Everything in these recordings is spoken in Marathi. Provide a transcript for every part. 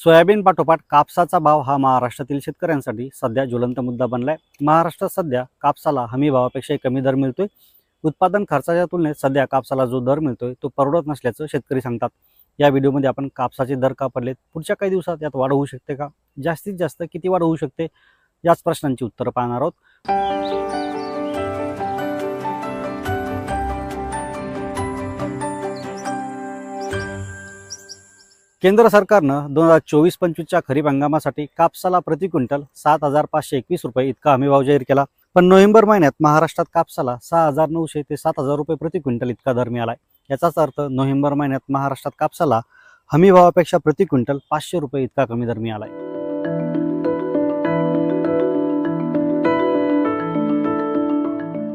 सोयाबीन पाठोपाठ कापसाचा भाव हा महाराष्ट्रातील शेतकऱ्यांसाठी सध्या ज्वलंत मुद्दा बनलाय. महाराष्ट्रात सध्या कापसाला हमी भावापेक्षाही कमी दर मिळतोय. उत्पादन खर्चाच्या तुलनेत सध्या कापसाला जो दर मिळतोय तो परवडत नसल्याचं शेतकरी सांगतात. या व्हिडिओमध्ये आपण कापसाचे दर का पडलेत पुढच्या काही दिवसात यात वाढ होऊ शकते का? जास्तीत जास्त किती वाढ होऊ शकते? याच प्रश्नांची उत्तरं पाहणार आहोत. केंद्र सरकारनं दोन हजार चोवीस पंचवीसच्या खरीप हंगामासाठी कापसाला प्रति क्विंटल सात हजार पाचशे एकवीस रुपये इतका हमीभाव जाहीर केला. पण नोव्हेंबर महिन्यात महाराष्ट्रात कापसाला सहा हजार नऊशे ते सात हजार रुपये प्रति क्विंटल इतका दर मिळालाय. याचाच अर्थ नोव्हेंबर महिन्यात महाराष्ट्रात कापसाला हमीभावापेक्षा प्रति क्विंटल पाचशे रुपये इतका कमी दर मिळालाय.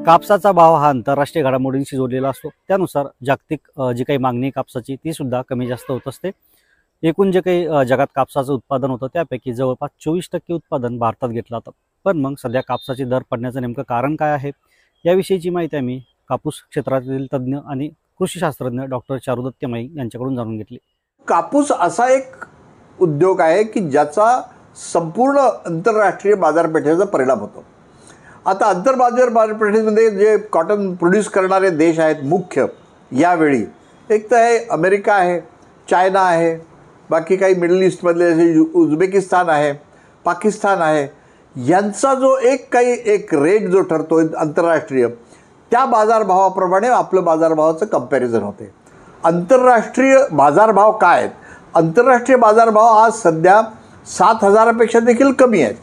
कापसाचा भाव हा आंतरराष्ट्रीय घडामोडींशी जोडलेला असतो. त्यानुसार जागतिक जी काही मागणी कापसाची ती सुद्धा कमी जास्त होत असते. एकूण जे काही जगात कापसाचं उत्पादन होतं त्यापैकी जवळपास चोवीस टक्के उत्पादन भारतात घेतलं जातं. पण मग सध्या कापसाचे दर पडण्याचं नेमकं कारण काय आहे? याविषयीची माहिती आम्ही कापूस क्षेत्रातील तज्ज्ञ आणि कृषी शास्त्रज्ञ डॉक्टर चारुदत्त माई यांच्याकडून जाणून घेतली. कापूस असा एक उद्योग आहे की ज्याचा संपूर्ण आंतरराष्ट्रीय बाजारपेठेचा परिणाम होतो. आता आंतरबाजार बाजारपेठेमध्ये जे कॉटन प्रोड्यूस करणारे देश आहेत मुख्य यावेळी एक तर आहे अमेरिका आहे चायना आहे बाकी काही मिडल ईस्टमधले जसे यु- उझबेकिस्तान आहे पाकिस्तान आहे यांचा जो एक काही एक रेट जो ठरतो आंतरराष्ट्रीय त्या बाजारभावाप्रमाणे आपलं बाजारभावाचं कंपॅरिझन होते. आंतरराष्ट्रीय बाजारभाव काय आहेत? आंतरराष्ट्रीय बाजारभाव आज सध्या सात हजारापेक्षा देखील कमी आहेत.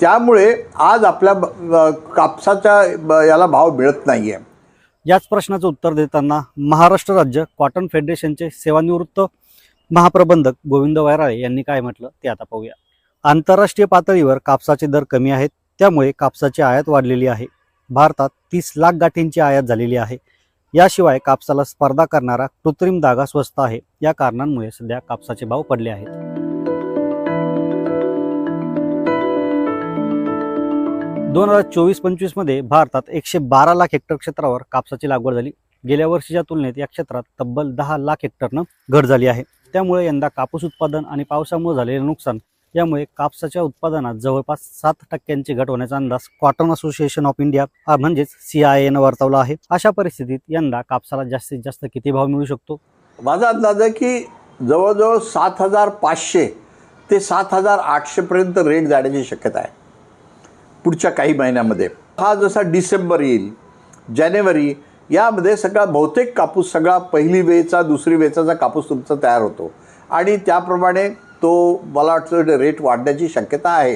त्यामुळे आज आपल्या ब- कापसाच्या ब- याला भाव मिळत नाही आहे याच प्रश्नाचं उत्तर देताना महाराष्ट्र राज्य कॉटन फेडरेशनचे सेवानिवृत्त महाप्रबंधक गोविंद वैराळे यांनी काय म्हटलं ते आता पाहूया. आंतरराष्ट्रीय पातळीवर कापसाचे दर कमी आहेत त्यामुळे कापसाची आयात वाढलेली आहे. भारतात तीस लाख गाठींची आयात झालेली आहे. याशिवाय कापसाला स्पर्धा करणारा कृत्रिम धागा स्वस्त आहे. या कारणांमुळे सध्या कापसाचे भाव पडले आहेत. दोन हजार चोवीस पंचवीसमध्ये भारतात एकशे बारा लाख हेक्टर क्षेत्रावर कापसाची लागवड झाली. गेल्या वर्षीच्या तुलनेत या क्षेत्रात तब्बल दहा लाख हेक्टरनं घट झाली आहे. त्यामुळे यंदा कापूस उत्पादन आणि पावसामुळे झालेले नुकसान यामुळे कापसाच्या उत्पादनात जवळपास सात टक्क्यांची घट होण्याचा अंदाज कॉटन असोसिएशन ऑफ इंडिया हा म्हणजेच सी आय एनं वर्तवला आहे. अशा परिस्थितीत यंदा कापसाला जास्तीत जास्त किती भाव मिळू शकतो? माझा अंदाज आहे की जवळजवळ सात हजार पाचशे ते सात हजार आठशेपर्यंत रेट जाण्याची शक्यता आहे. पुढच्या काही महिन्यामध्ये हा जसा डिसेंबर येईल जानेवारी यामध्ये सगळा बहुतेक कापूस सगळा पहिली वेचा दुसरी वेचाचा कापूस तुमचा तयार होतो. आणि त्याप्रमाणे तो मला वाटतं रेट वाढण्याची शक्यता आहे.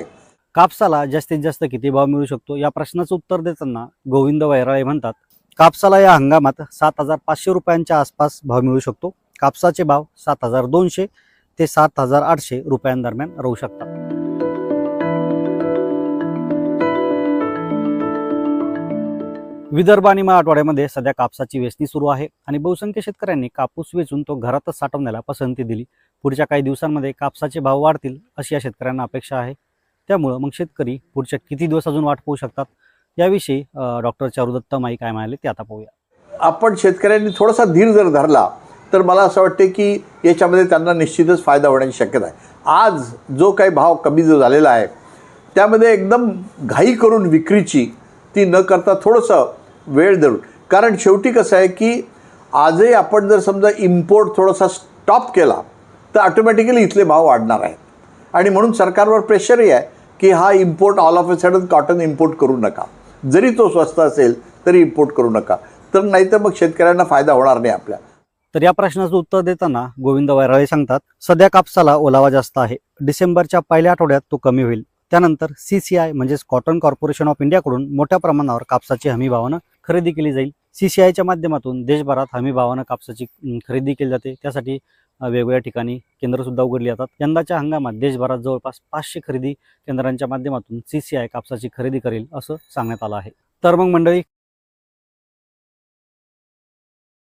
कापसाला जास्तीत जास्त किती भाव मिळू शकतो? या प्रश्नाचं उत्तर देताना गोविंद वैराळे म्हणतात कापसाला या हंगामात सात हजार पाचशे रुपयांच्या आसपास भाव मिळू शकतो. कापसाचे भाव सात हजार दोनशे ते सात हजार आठशे रुपयांदरम्यान राहू शकतात. विदर्भ आणि मराठवाड्यामध्ये सध्या कापसाची वेचणी सुरू आहे आणि बहुसंख्य शेतकऱ्यांनी कापूस वेचून तो घरातच साठवण्याला पसंती दिली. पुढच्या काही दिवसांमध्ये कापसाचे भाव वाढतील अशी या शेतकऱ्यांना अपेक्षा आहे. त्यामुळं मग शेतकरी पुढच्या किती दिवस अजून वाट पाहू शकतात? याविषयी डॉक्टर चारुदत्त माई काय म्हणाले ते आता पाहूया. आपण शेतकऱ्यांनी थोडासा धीर जर धरला तर मला असं वाटते की याच्यामध्ये त्यांना निश्चितच फायदा होण्याची शक्यता आहे. आज जो काही भाव कमी जो झालेला आहे त्यामध्ये एकदम घाई करून विक्रीची ती न करता थोडंसं वेळ धरून. कारण शेवटी कसं आहे की आजही आपण जर समजा इम्पोर्ट थोडासा स्टॉप केला तर ऑटोमॅटिकली इथले भाव वाढणार आहेत. आणि म्हणून सरकारवर प्रेशरही आहे की हा import all of a sudden cotton import करू नका. जरी तो स्वस्त असेल तरी इम्पोर्ट करू नका. तर नाहीतर मग शेतकऱ्यांना फायदा होणार नाही आपल्या. तर या प्रश्नाचं उत्तर देताना गोविंद वैराळे सांगतात सध्या कापसाला ओलावा जास्त आहे. डिसेंबरच्या पहिल्या आठवड्यात तो कमी होईल. त्यानंतर सी सी आय म्हणजेच कॉटन कॉर्पोरेशन ऑफ इंडियाकडून मोठ्या प्रमाणावर कापसाची हमी भावानं खरेदी केली जाईल. सी सी आयच्या माध्यमातून देशभरात हमी भावानं कापसाची खरेदी केली जाते. त्यासाठी वेगवेगळ्या ठिकाणी केंद्रसुद्धा उघडली जातात. यंदाच्या हंगामात देशभरात जवळपास पाचशे खरेदी केंद्रांच्या माध्यमातून सी सी आय कापसाची खरेदी करेल असं सांगण्यात आलं आहे. तर मग मंडळी